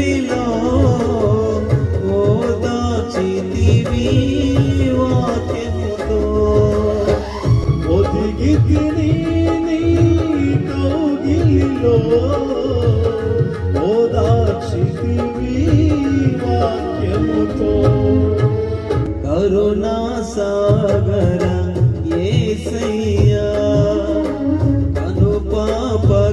వెలిలో ఓదాచితివి వాక్యముతో ఒదిగి నీ కౌగిలిలో ఓదాచితివి వాక్యముతో కరుణా సాగర ఏసయ్యా అనుపాపగనను